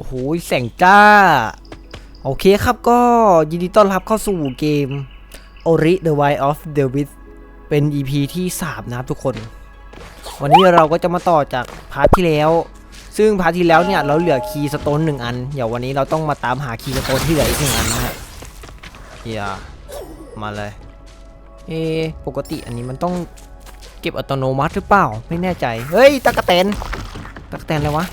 โอ้โหแสงจ้า โอเคครับก็ยินดีต้อนรับเข้าสู่เกม Ori the Wild of the Witch เป็น EP ที่ 3 นะครับทุกคน วันนี้เราก็จะมาต่อจากพาร์ทที่แล้ว ซึ่งพาร์ทที่แล้วเนี่ย เราเหลือคีย์สโตนหนึ่งอัน เดี๋ยววันนี้เราต้องมาตามหาคีย์สโตนที่เหลืออีกหนึ่งอันนะฮะเฮียมาเลย เอปกติอันนี้มันต้องเก็บอัตโนมัติหรือเปล่า ไม่แน่ใจ เฮ้ยตะกะแตนตะกะแตนอะไรวะ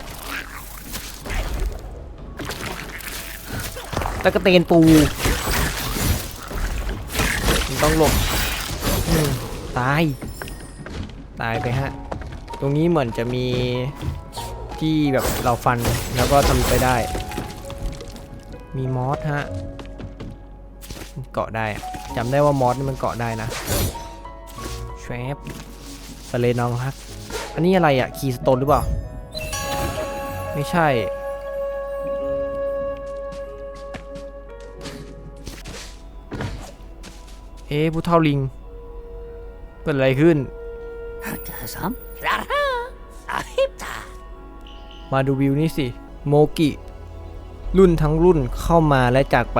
ตะกะเตนปูมันต้องหลบตาย ตายไปฮะ ตรงนี้เหมือนจะมีที่แบบเราฟันแล้วก็ทำไปได้ มีมอสฮะ เกาะได้จำได้ว่ามอสนี่มันเกาะได้นะแชฟสเลนองฮัก อันนี้อะไรอะคีสโตนหรือเปล่า ไม่ใช่ เอ๊ะผู้เท่าลิง เกิดอะไรขึ้น Sam, Rara, Ahipta. มาดูวิวนี่สิ โมกิ รุ่นทั้งรุ่นเข้ามาและจากไป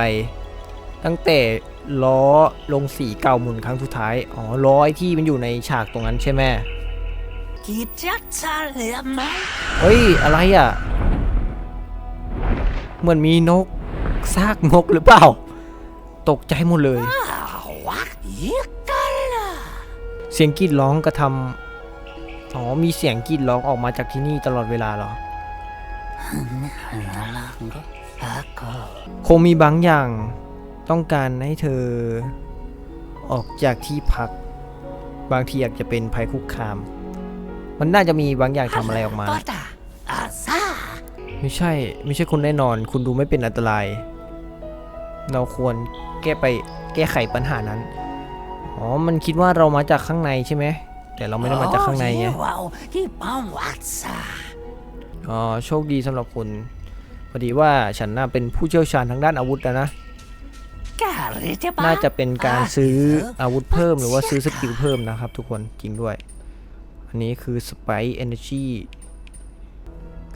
ตั้งแต่ล้อลงสีเก่าหมุนครั้งสุดท้าย อ๋อล้อไอ้ที่มันอยู่ในฉากตรงนั้นใช่ไหม Kitata Lama. เฮ้ย อะไรอะ เหมือนมีนก ซากนกหรือเปล่า ตกใจหมดเลย Wak Yikala. เสียงกรีดร้องกระทำอ๋อมีเสียงกรีดร้องออกมาจากที่นี่ตลอดเวลาเหรอ คงมีบางอย่างต้องการให้เธอออกจากที่พัก บางทีอาจจะเป็นภัยคุกคาม มันน่าจะมีบางอย่างทำอะไรออกมา ไม่ใช่ ไม่ใช่คนแน่นอน คุณดูไม่เป็นอันตราย เราควรแก้ไปแก้ไขปัญหานั้น อ๋อ มันคิดว่าเรามาจากข้างในใช่ไหม แต่เราไม่ได้มาจากข้างในไง Wow. Ipam Watsa. อ๋อ โชคดีสำหรับคุณ พอดีว่าฉันน่าเป็นผู้เชี่ยวชาญทางด้านอาวุธนะนะ Karite pa. น่าจะเป็นการซื้ออาวุธเพิ่มหรือว่าซื้อสกิลเพิ่มนะครับทุกคน จริงด้วย อันนี้คือสไปเอเนจี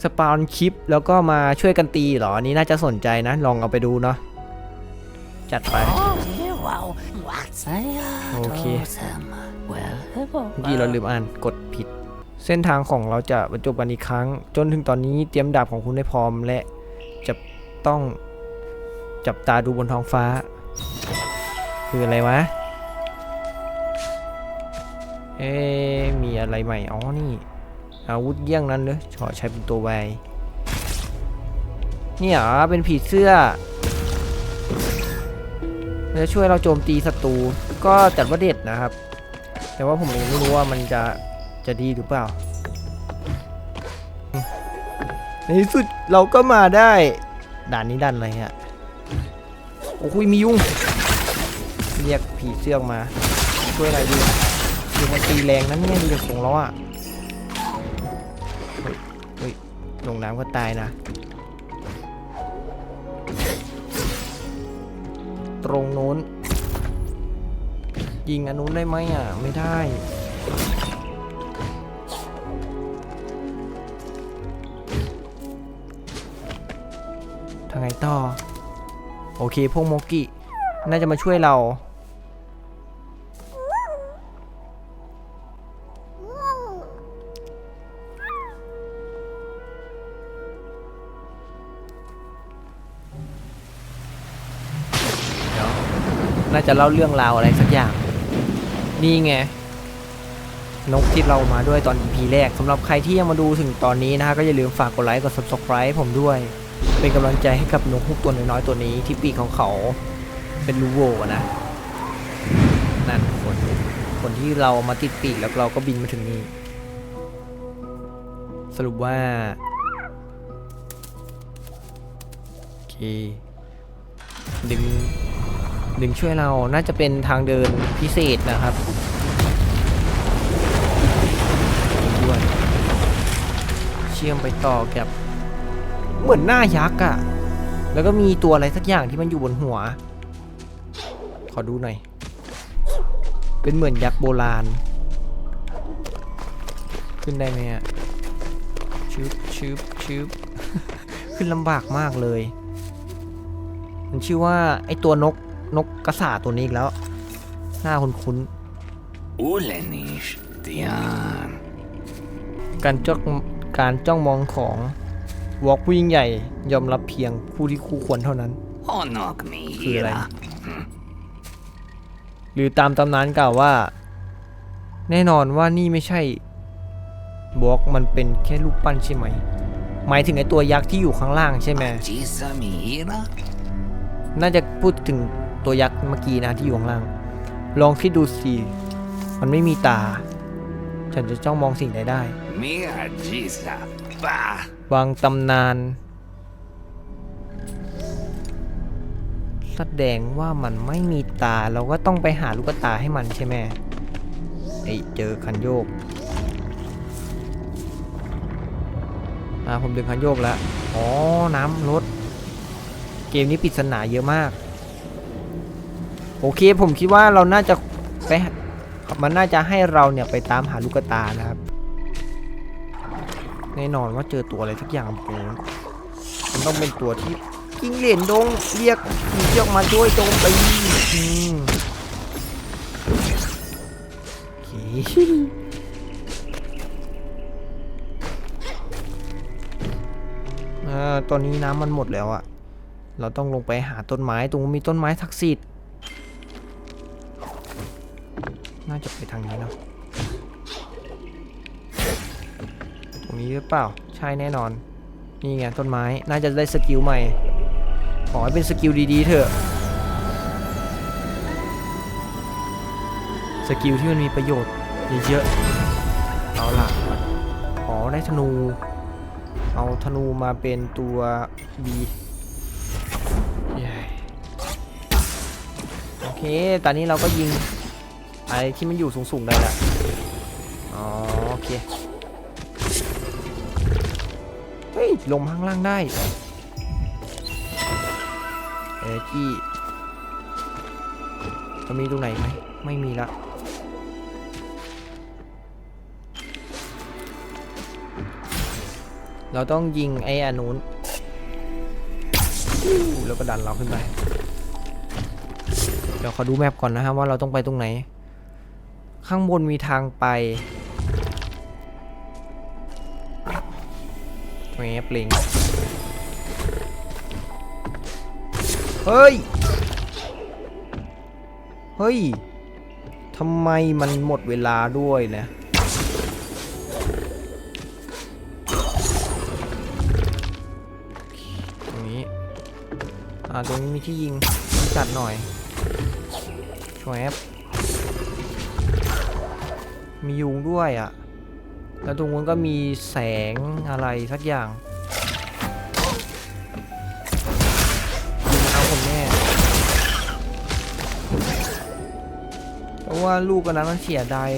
สปาวนคลิปแล้วก็มาช่วยกันตีเหรอ อันนี้น่าจะสนใจนะ ลองเอาไปดูเนาะ จัดไป Oh, wow. Watsa. Okay. Sam. Well, เมื่อกี้เราลืมอ่านกดผิด เส้นทางของเราจะบรรจบกันอีกครั้ง จนถึงตอนนี้เตรียมดาบของคุณให้พร้อมและจะต้องจับตาดูบนท้องฟ้า คืออะไรวะ เอ๊มีอะไรใหม่ อ๋อ นี่ อาวุธเยี่ยงนั้นเลยขอใช้เป็นตัวไวเนี่ยเหรอเป็นผีเสื้อ มันจะช่วยเราโจมตีศัตรูก็จัดว่าเด็ดนะครับ แต่ว่าผมเองไม่รู้ว่ามันจะจะดีหรือเปล่า ในที่สุดเราก็มาได้ด่านนี้ด่านอะไรฮะโอ้โหมียุงเรียกผีเสื้อมา ช่วยหน่อยดิยุงมันตีแรงนั้นเนี่ยดูจากทรงแล้วอะเฮ้ยเฮ้ยลงน้ำก็ตายนะ ตรงโน้น ยิงอันนู้นได้ไหมอะ ไม่ได้ ทางไงต่อ โอเค พวกโมกิ น่าจะมาช่วยเราาจะเล่าเรื่องราวอะไรสักอย่าง นี่ไง นกที่เรามาด้วยตอน EP แรกสำหรับใครที่ยังมาดูถึงตอนนี้นะฮะก็อย่าลืมฝากกดไลค์กด subscribe ผมด้วย เป็นกำลังใจให้กับนกฮูกตัวน้อยๆตัวนี้ที่ปีกของเขาเป็นรูโวนะนั่นคนคนที่เรามาติดปีกแล้วเราก็บินมาถึงนี่สรุปว่าโอเคดึง ดึงช่วยเราน่าจะเป็นทางเดินพิเศษนะครับด้วยเชื่อมไปต่อกับเหมือนหน้ายักษ์อะแล้วก็มีตัวอะไรสักอย่างที่มันอยู่บนหัว ขอดูหน่อย เป็นเหมือนยักษ์โบราณ ขึ้นได้ไหมอะชึบชึบชึบขึ้นลำบากมากเลย มันชื่อว่าไอตัวนก นกกระสาตัวนี้อีกแล้ว หน้าคุ้น Ulenish Dian. ๆการจ้องการจ้องมองของวอล์กผู้ยิ่งใหญ่ยอมรับเพียงผู้ที่คู่ควรเท่านั้น Onok mi Kyllä. hira. หรือตามตำนานกล่าวว่า แน่นอนว่านี่ไม่ใช่บล็อกมันเป็นแค่ลูกปั้นใช่ไหม หมายถึงไอตัวยักษ์ที่อยู่ข้างล่างใช่ไหม Jisa mi hira. น่าจะพูดถึง ตัวยักษ์เมื่อกี้นะที่อยู่ข้างล่าง ลองคิดดูสิ มันไม่มีตา ฉันจะจ้องมองสิ่งใดได้ Mia Jisa. Bah. บางตำนาน แสดงว่ามันไม่มีตา เราก็ต้องไปหาลูกตาให้มันใช่ไหมไอเจอคันโยกอ่าผมดึงคันโยกแล้ว อ๋อ น้ำลด เกมนี้ปริศนาเยอะมาก โอเคผมคิดว่าเราน่าจะไปมันน่าจะให้เราเนี่ยไปตามหาลูกตานะครับ แน่นอนว่าเจอตัวอะไรสักอย่างปูมันต้องเป็นตัวที่กิ้งเหรียญดงเรียกหนีออกมาช่วยโจมตีอืมโอเคอ่าตอนนี้น้ำมันหมดแล้วอะเราต้องลงไปหาต้นไม้ตรงมีต้นไม้ศักดิ์สิทธิ์ น่าจะไปทางนี้เนาะตรงนี้หรือเปล่า ใช่แน่นอน นี่ไงต้นไม้ น่าจะได้สกิลใหม่ ขอให้เป็นสกิลดีๆเถอะ สกิลที่มันมีประโยชน์เยอะๆเอาล่ะขอได้ธนู เอาธนูมาเป็นตัวบีโอเค ตอนนี้เราก็ยิง ไรที่มันอยู่สูงๆได้ละอ๋อโอเค เฮ้ย ลงข้างล่างได้ เออจี้จะมีตรงไหนไหม ไม่มีละเราต้องยิงไอ้อันนู้นแล้วก็ดันเราขึ้นไป เดี๋ยวขอดูแมปก่อนนะครับว่าเราต้องไปตรงไหน ข้างบนมีทางไปแหมปลิง เฮ้ย เฮ้ย ทำไมมันหมดเวลาด้วยนะตรงนี้ อ่า ตรงนี้มีที่ยิงต้องจัดหน่อยชวบ มียุงด้วยอะ แล้วตรงนู้นก็มีแสงอะไรสักอย่างยิงเอาคนแน่เพราะว่าลูกกันนั้นมันเสียดาย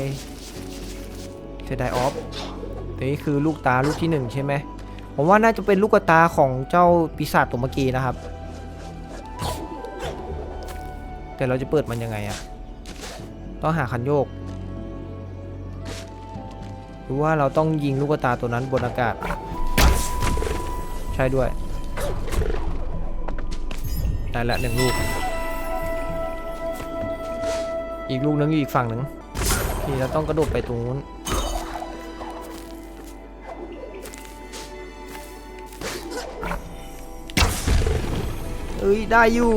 เสียดายออฟแต่นี่คือลูกตาลูกที่หนึ่งใช่ไหมผมว่าน่าจะเป็นลูกตาของเจ้าปีศาจตัวเมื่อกี้นะครับ แต่เราจะเปิดมันยังไงอะต้องหาคันโยก หรือว่าเราต้องยิงลูกตาตัวนั้นบนอากาศ ใช่ด้วยได้ละหนึ่งลูก อีกลูกนึงอยู่อีกฝั่งหนึ่งนี่เราต้องกระโดดไปตรงนู้นเอ้ยได้อยู่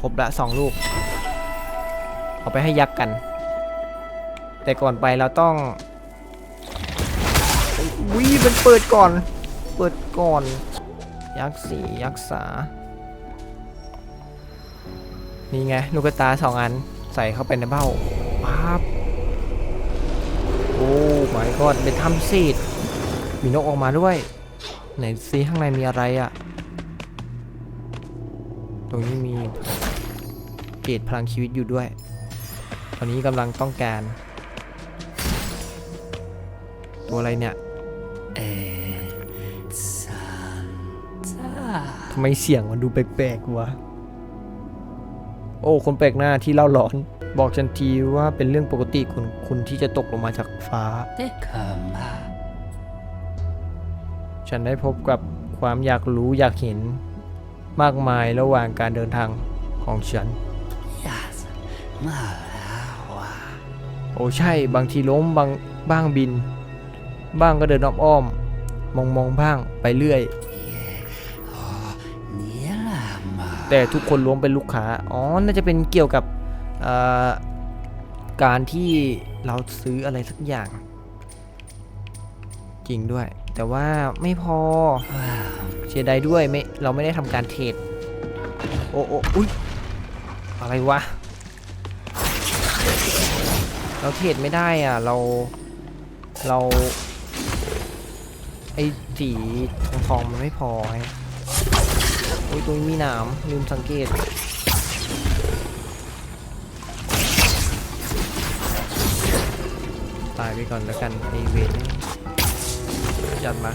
ครบละสองลูก เอาไปให้ยักษ์กัน แต่ก่อนไปเราต้อง วิมันเปิดก่อน เปิดก่อน ยักษ์สี่ยักษ์สานี่ไง ลูกตาสองอัน ใส่เข้าไปในเบ้าปั๊บโอ้ไม่ก็ในถ้ำซีด มีนกออกมาด้วยไหนซีข้างในมีอะไรอะ่ะ ตรงนี้มีเกรดพลังชีวิตอยู่ด้วย ตอนนี้กำลังต้องการ ตัวอะไรเนี่ย ทำไมเสียงมันดูแปลกๆวะ โอ้ คนแปลกหน้าที่เล่าหลอน บอกฉันทีว่าเป็นเรื่องปกติคุณคุณที่จะตกลงมาจากฟ้า Dekama. ฉันได้พบกับคความอยากรู้อยากเห็น มากมายระหว่างการเดินทางของฉัน Yes. Malawa. โอ้ใช่บางทีล้มบางบ้างบิน บ้างก็เดินอ้อมๆมองมองๆบ้างไปเรื่อย Oh, Nilama. แต่ทุกคนล้วนเป็นลูกค้า อ๋อ น่าจะเป็นเกี่ยวกับเอ่อการที่เราซื้ออะไรสักอย่าง จริงด้วย แต่ว่าไม่พอ Wow. เสียดายด้วยไม่เราไม่ได้ทำการเทรดโอ้โอ้อุ้ยอะไรวะ เราเทรดไม่ได้อะ เรา เราไอ้สีทองทองๆมันไม่พอไงโอ้ยตรงนี้มีหนามลืมสังเกตตายไปก่อนแล้วกันไอเวนนี่จัดมา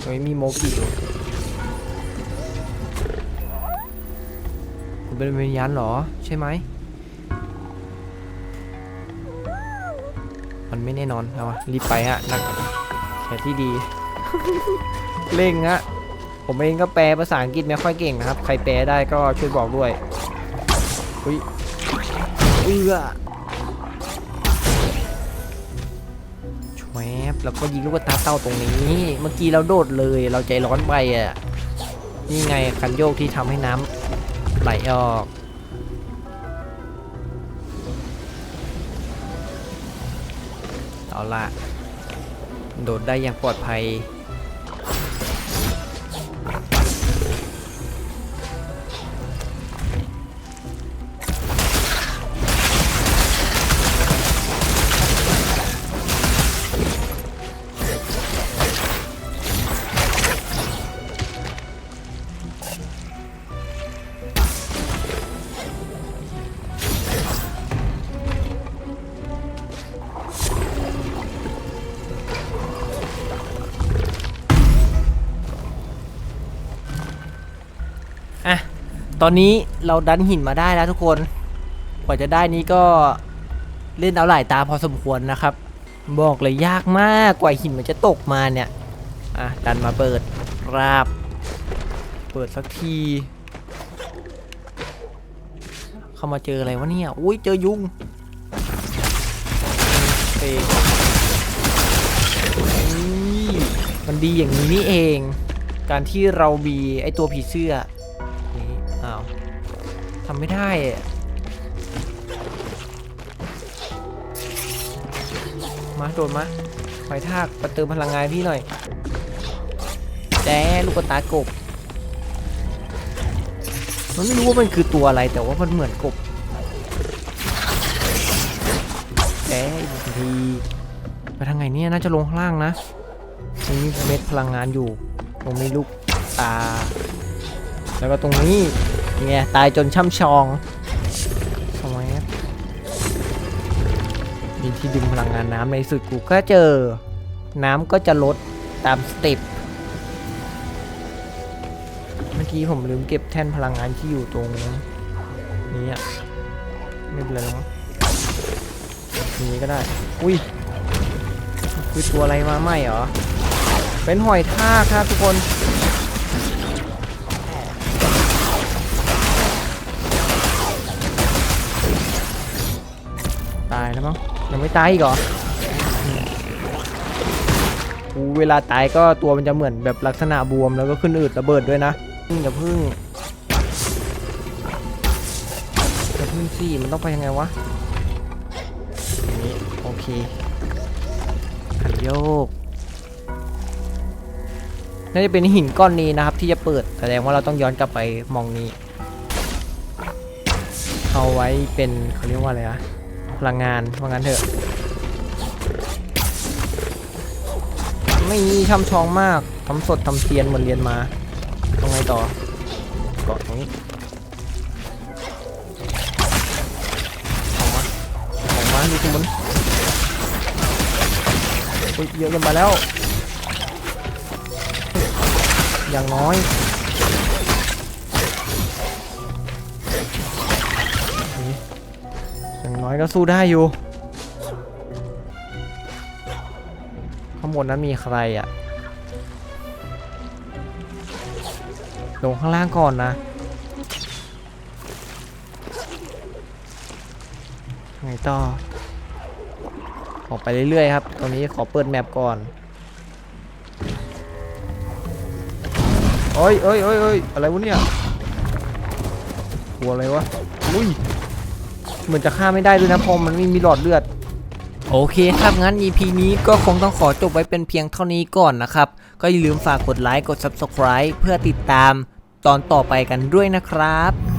ตรงนี้มีโมกิคุณเป็นวิญญาณเหรอ ใช่ไหม มันไม่แน่นอน เอาวะรีบไปฮะนักแค่ที่ดี เร่งฮะ ผมเองก็แปลภาษาอังกฤษไม่ค่อยเก่งนะครับ ใครแปลได้ก็ช่วยบอกด้วยอุ้ยเอื้อชวบแล้วก็ยิงลูกตาเต้าตรงนี้ เมื่อกี้เราโดดเลยเราใจร้อนไปอะ นี่ไงคันโยกที่ทำให้น้ำไหลออก ละโดดได้อย่างปลอดภัย ตอนนี้เราดันหินมาได้แล้วทุกคน กว่าจะได้นี้ก็เล่นเอาหลายตาพอสมควรนะครับ บอกเลยยากมากกว่าหินมันจะตกมาเนี่ย อะดันมาเปิดราบ เปิดสักที เข้ามาเจออะไรวะเนี่ยอุ้ยเจอยุงเตะนี่มันดีอย่างนี้นี่เอง การที่เรามีไอตัวผีเสื้อ อ้าวทำไม่ได้มาโดดมาไฟทากมาเติมพลังงานพี่หน่อยแจ้ลูกกระตากบ มันไม่รู้ว่ามันคือตัวอะไรแต่ว่ามันเหมือนกบแจ้อีกทีไปทางไหนเนี่ยน่าจะลงข้างล่างนะตรงนี้เม็ดพลังงานอยู่ตรงนี้ลูกตา แล้วก็ตรงนี้ไงตายจนช่ำชองสมัยมีที่ดึงพลังงานน้ำในสุดกูก็เจอ น้ำก็จะลดตามสเต็ปเมื่อกี้ผมลืมเก็บแท่นพลังงานที่อยู่ตรงนี้อะไม่เป็นไรหรอกมั้งนี้ก็ได้ อุ้ย คือตัวอะไรมาใหมเหรอ เป็นหอยทากครับทุกคน แล้วมั้งยังไม่ตายอีกเหรอเวลาตายก็ตัวมันจะเหมือนแบบลักษณะบวมแล้วก็ขึ้นอืดระเบิดด้วยนะอย่าพึ่งอย่าพึ่งสิมันต้องไปยังไงวะอย่างนี้โอเคขันโยกน่าจะเป็นหินก้อนนี้นะครับ ที่จะเปิดแสดงว่าเราต้องย้อนกลับไปมองนี้ เอาไว้เป็นเขาเรียกว่าอะไรนะ พลังงานว่างั้นเถอะ ไม่มีช่ำชองมากทำสดทำเซียนเหมือนเรียนมาตรงไงต่อเกาะตรงนี้ออกมาออกมาดูคุนเยอะกันมาแล้ว อย่างน้อย อยก็สู้ได้อยู่ข้างบนนั้นมีใครอะลงข้างล่างก่อนนะไงต่อออกไปเรื่อยๆครับตรงนี้ขอเปิดแมปก่อนโอ้ยเอ้ยเอ้ยเอ้ยอะไรวะเนี่ยกลัวอะไรวะอุ้ย เหมือนจะฆ่าไม่ได้ด้วยนะเพอมันไม่มีหลอดเลือด โอเคครับงั้น EP นี้ก็คงต้องขอจบไว้เป็นเพียงเท่านี้ก่อนนะครับ ก็อย่าลืมฝากกดไลค์กด Subscribe เพื่อติดตามตอนต่อไปกันด้วยนะครับ